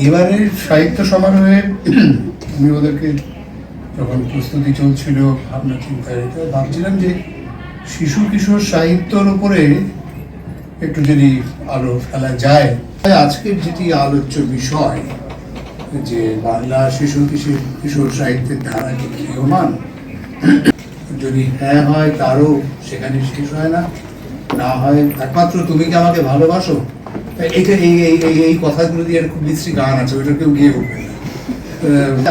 এবারের সাহিত্য সমারোহে আমি ওদেরকে যখন প্রস্তুতি চলছিল ভাবনা চিন্তায় ভাবছিলাম যে শিশু কিশোর সাহিত্যর উপরে একটু যদি আলো ফেলা যায়। আজকের যেটি আলোচ্য বিষয়, যে বাংলা শিশু কিশোর কিশোর সাহিত্যের ধারা কি ক্ষীয়মান যদি হ্যাঁ হয় তারও সেখানে শেষ হয় না না হয় একমাত্র তুমি কি আমাকে ভালোবাসো? এই কথাগুলো দিয়ে খুব গান আছে, ওইটা কেউ গিয়ে উঠবে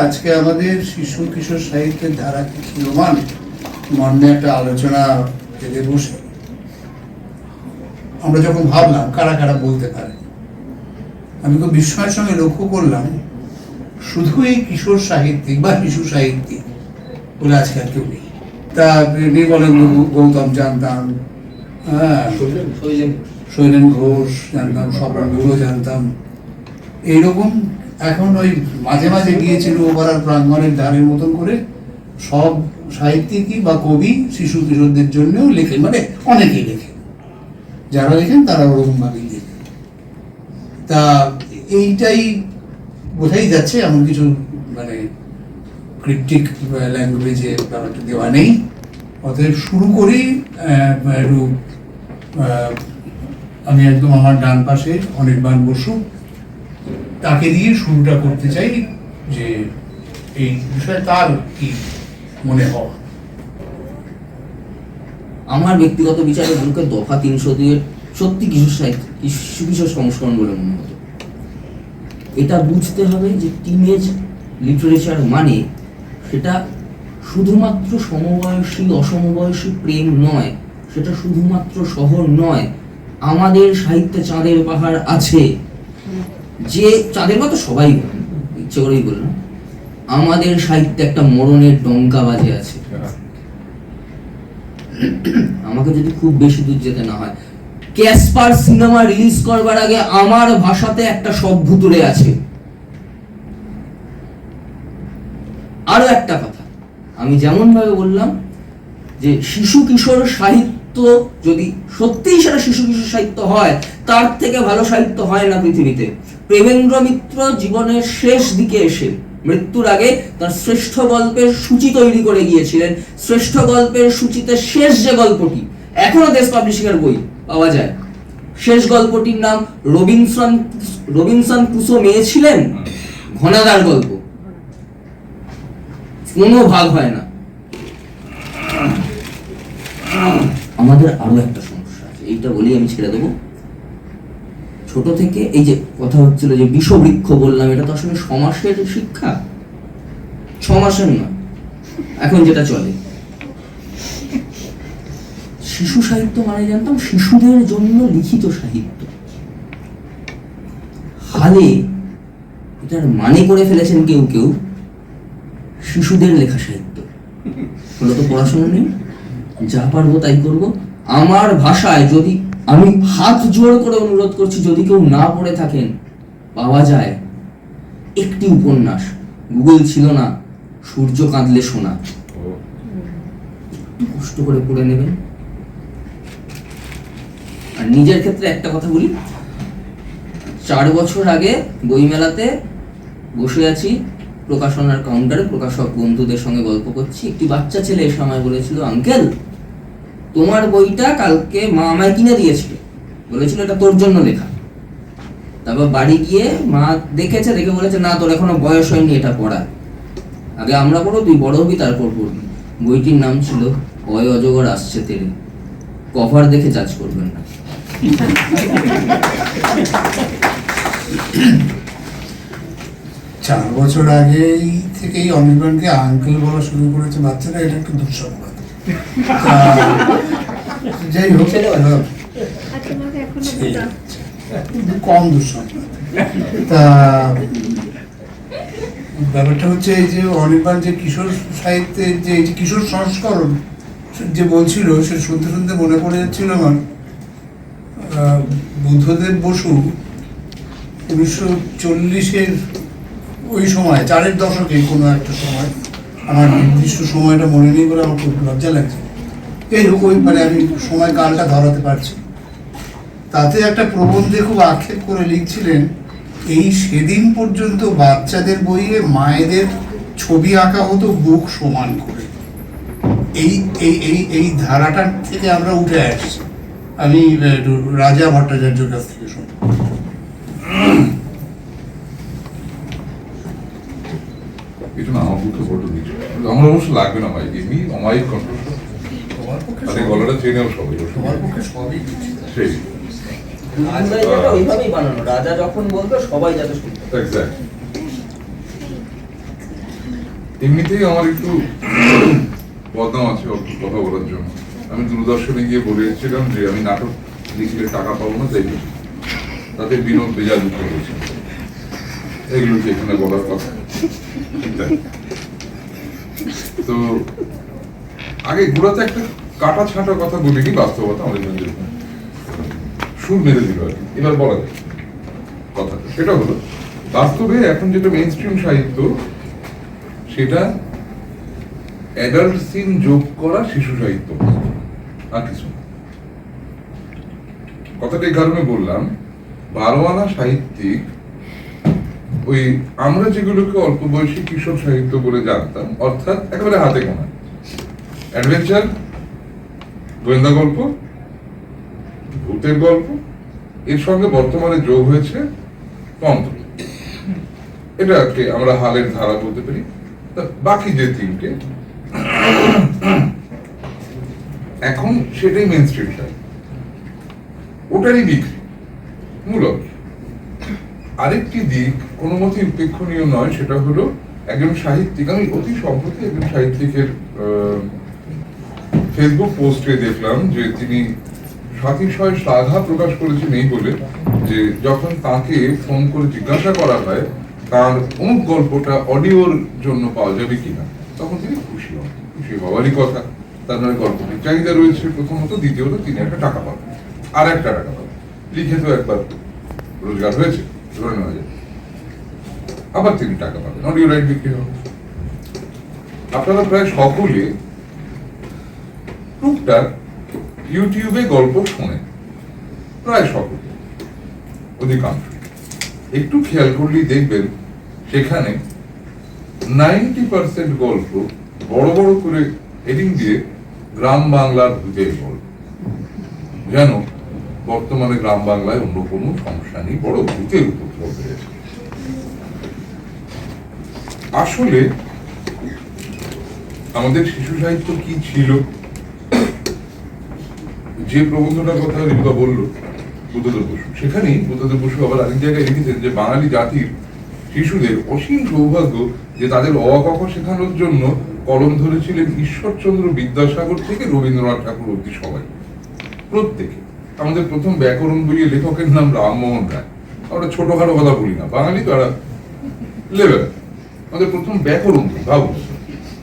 আজকে আমাদের শিশু কিশোর সাহিত্যের ধারা মর্মে একটা আলোচনা বসে। আমরা যখন ভাবলাম, কারা কারা বলতে পারে? আমি খুব বিস্ময়ের সঙ্গে লক্ষ্য করলাম, শুধু এই কিশোর সাহিত্যিক বা শিশু সাহিত্যিক বলে আজকে আর কেউ নেই। তা নির্মলেন্দু গৌতম জানতাম হ্যাঁ শৈলেন ঘোষ, জানতাম, স্বপন গুরু জানতাম। এইরকম এখন ওই মাঝে মাঝে গিয়েছিল ওপারার প্রাঙ্গণের ধারের মতন করে সব সাহিত্যিকই বা কবি, শিশু কিশোরদের জন্যও লেখেন মানে অনেকেই লেখেন যারা লেখেন তারা ওরকম ভাবেই লেখেন তা এইটাই বোঝাই যাচ্ছে, এমন কিছু মানে ক্রিপ্টিক ল্যাঙ্গুয়েজে ব্যাপারটা দেওয়া নেই। অতএব শুরু করি একটু আমি একদম আমার ডান পাশে অনির্বাণ বসু। তাকে দিয়ে শুরুটা করতে চাই যে এই বিষয়ে তার কি মনে হওয়া আমার ব্যক্তিগত বিচারে বলকে দফা তিনশো দুইয়ের সত্যি কিশোর সাহিত্য কিশোর সংস্করণ বলে মনে হতো। এটা বুঝতে হবে যে টিনেজ লিটারেচার মানে সেটা শুধুমাত্র সমবয়সী, অসমবয়সী প্রেম নয়, সেটা শুধুমাত্র শহর নয় আমাদের সাহিত্যে চাঁদের পাহাড় আছে। যে চাঁদের কথা সবাই ইচ্ছে করেই বললাম। আমাদের সাহিত্যে একটা মরণের ডঙ্কা বাজে আছে। আমাকে যদি খুব বেশি দূর যেতে না হয়, ক্যাসপার সিনেমা রিলিজ করবার আগে আমার ভাষাতে একটা শব্দ ভুতুরে আছে। আরও একটা কথা, আমি যেমন ভাবে বললাম যে শিশু কিশোর সাহিত্য যদি সত্যিই সেটা শিশু কিশোর সাহিত্য হয়, তার থেকে ভালো সাহিত্য হয় না পৃথিবীতে। প্রেমেন্দ্র মিত্র জীবনের শেষ দিকে এসে, মৃত্যুর আগে তার শ্রেষ্ঠ গল্পের সূচি তৈরি করে গিয়েছিলেন। শ্রেষ্ঠ গল্পের সূচিতে শেষ যে গল্পটি, এখনও দেশ পাবলিশিং এর বই পাওয়া যায়। শেষ গল্পটির নাম রবিনসন রবিনসন ক্রুসো মেয়ে ছিলেন? ঘনাদার গল্প। কোনো ভাগ হয় না। আমাদের আরও একটা সমস্যা আছে। এইটা বলেই আমি ছেড়ে দেবো। ছোট থেকে এই যে কথা হচ্ছিল যে বিষবৃক্ষ বললাম, এটা তো আসলে সমাসের শিক্ষা? ছমাসের নয় এখন যেটা চলে। শিশু সাহিত্য মানে জানতাম শিশুদের জন্য লিখিত সাহিত্য। হালে এটার মানে করে ফেলেছেন কেউ কেউ, শিশুদের লেখা সাহিত্য। হলো তো পড়াশোনা নেই যা পারব তাই করব। আমার ভাষায় যদি আমি হাত জোড় করে অনুরোধ করছি, যদি কেউ না পড়ে থাকেন, পাওয়া যায়। একটি উপন্যাস, গুগল ছিল না, সূর্য কাঁদলে শোনা কষ্ট করে পড়ে নেবেন। আর নিজের ক্ষেত্রে একটা কথা বলি। চার বছর আগে বইমেলাতে বসে আছি প্রকাশনার কাউন্টারে প্রকাশক বন্ধুদের সঙ্গে গল্প করছি। একটি বাচ্চা ছেলে এসে আমায় বলেছিল, আঙ্কেল, তোমার বইটা কালকে মা আমায় কিনে দিয়েছিল। বলেছিল, এটা তোর জন্য লেখা। তারপর বাড়ি গিয়ে মা দেখেছে, দেখে বলেছে, না, তোর এখনও বয়স হয়নি এটা পড়া আগে আমরা পড়ো তুই বড় হবি, তারপর পড়বি। বইটির নাম ছিল অয় অজগর আসছে তেরে। কভার দেখে জাজ করবেন না। চার বছর আগেই থেকেই অনির্বাণকে আঙ্কেল বলা শুরু করেছে বাচ্চারা এটা একটু দুঃসংবাদ। যাই হোক। একটু কম দুঃসংবাদ। তা ব্যাপারটা হচ্ছে এই যে অনির্বাণ যে কিশোর সাহিত্যের যে এই যে কিশোর সংস্করণ যে বলছিল সে শুনতে শুনতে মনে পড়ে যাচ্ছিল আমার। বুদ্ধদেব বসু উনিশশো চল্লিশের ওই সময়, চারের দশকে কোনো একটা সময়, আমার নির্দিষ্ট সময়টা মনে নেই বলে আমার খুব লজ্জা লাগছে। এই হোক ওই মানে আমি সময় কালটা ধরাতে পারছি তাতে একটা প্রবন্ধে খুব আক্ষেপ করে লিখছিলেন, এই সেদিন পর্যন্ত বাচ্চাদের বইয়ে মায়েদের ছবি আঁকা হতো বুক সমান করে। এই এই এই এই ধারাটার থেকে আমরা উঠে আসছি। আমি রাজা ভট্টাচার্যের কাছ থেকে শুনব। কিছু না আমার পক্ষে বড্ড কিছু আমার অবশ্য লাগবে না ভাই এমনি অমায়িক তাদের গলাটা তোমার পক্ষে সবই সেই। রাজা ওইভাবেই বানানো রাজা যখন বলতো সবাই যাতে শুনতো এমনিতেই আমার একটু বদনাম আছে অল্প কথা বলার জন্য। আমি দূরদর্শনে গিয়ে বলেছিলাম যে আমি নাটক লিখলে টাকা পাবো না তাই। তাতে বিনোদ বেজার দুঃখ হয়েছে। এগুলো কি এখানে বলার কথা। তো, আগে একটা কাটা ছাঁটা কথা বলিনি বাস্তবতা আমাদের সুর মেরে দিল আর কি। এবার বলা যায় কথা সেটা হলো, বাস্তবে এখন যেটা স্ট্রিম সাহিত্য, সেটা অ্যাডাল্ট সিন যোগ করা শিশু সাহিত্য। আর কিছু কথাটা এই কারণে বললাম বারো আনা সাহিত্যিক ওই আমরা যেগুলোকে অল্প বয়সী কিশোর সাহিত্য বলে জানতাম, অর্থাৎ একেবারে হাতে গোনা। অ্যাডভেঞ্চার, গোয়েন্দা গল্প, ভূতের গল্প, এর সঙ্গে বর্তমানে যোগ হয়েছে তন্ত্র। এটাকে আমরা হালের ধারা বলতে পারি। বাকি যে তিনটে, এখন সেটাই মেন স্ট্রিম ওটারই বিক্রি মূলত আরেকটি দিক কোনো মতে উপেক্ষণীয় নয়, সেটা হলো একজন সাহিত্যিক। আমি অতি সম্প্রতি একজন সাহিত্যিকের ফেসবুক পোস্টে দেখলাম যে তিনি সাতিশয় শ্লাঘা প্রকাশ করেছেন এই বলে যে যখন তাকে ফোন করে জিজ্ঞাসা করা হয়, তার অমুক গল্পটা অডিওর জন্য পাওয়া যাবে কিনা, তখন তিনি খুশি হন। খুশি হওয়ারই কথা। তার মানে গল্পটির চাহিদা রয়েছে প্রথমত, দ্বিতীয়ত তিনি একটা টাকা পাবেন। আর একটা টাকা পাবেন। লিখে তো একবার রোজগার হয়েছে। ধরে নেওয়া যায় আবার তিনি টাকা পাবেন। অডিও রাইট বিক্রি হবে। আপনারা প্রায় সকলে টুকটাক ইউটিউবে গল্প শোনেন প্রায় সকলে অধিকাংশ একটু খেয়াল করলেই দেখবেন সেখানে নাইনটি পার্সেন্ট গল্প বড় বড় করে হেডিং দিয়ে গ্রাম বাংলার ভূতের গল্প যেন বর্তমানে গ্রাম বাংলায় অন্য কোনো সমস্যা নেই, বড় ভূতের উপদ্রব হয়েছে আসলে আমাদের শিশু সাহিত্য কি ছিল? যে প্রবন্ধটার কথা রিবিকা বলল, বুদ্ধদেব বসু। সেখানেই বুদ্ধদেব বসু আবার আরেক জায়গায় লিখেছেন যে বাঙালি জাতির শিশুদের অসীম সৌভাগ্য যে তাদের অ ক খ শেখানোর জন্য কলম ধরেছিলেন ঈশ্বরচন্দ্র বিদ্যাসাগর থেকে রবীন্দ্রনাথ ঠাকুর অব্দি সবাই, প্রত্যেকে। আমাদের প্রথম ব্যাকরণ বইয়ে লেখকের নাম রামমোহন রায়। আমরা ছোটখাটো কথা বলি না। বাঙালি তো একটা লেভেল। আমাদের প্রথম ব্যাকরণ বই ভাবুন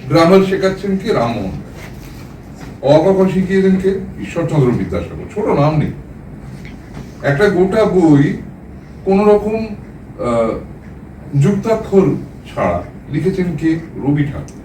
গ্রামার শেখাচ্ছেন কে? রামমোহন অকখন শিখিয়েছেন কে? ঈশ্বরচন্দ্র বিদ্যাসাগর। ছোট নাম নেই। একটা গোটা বই কোন রকম যুক্তাক্ষর ছাড়া লিখেছেন কে? রবি ঠাকুর।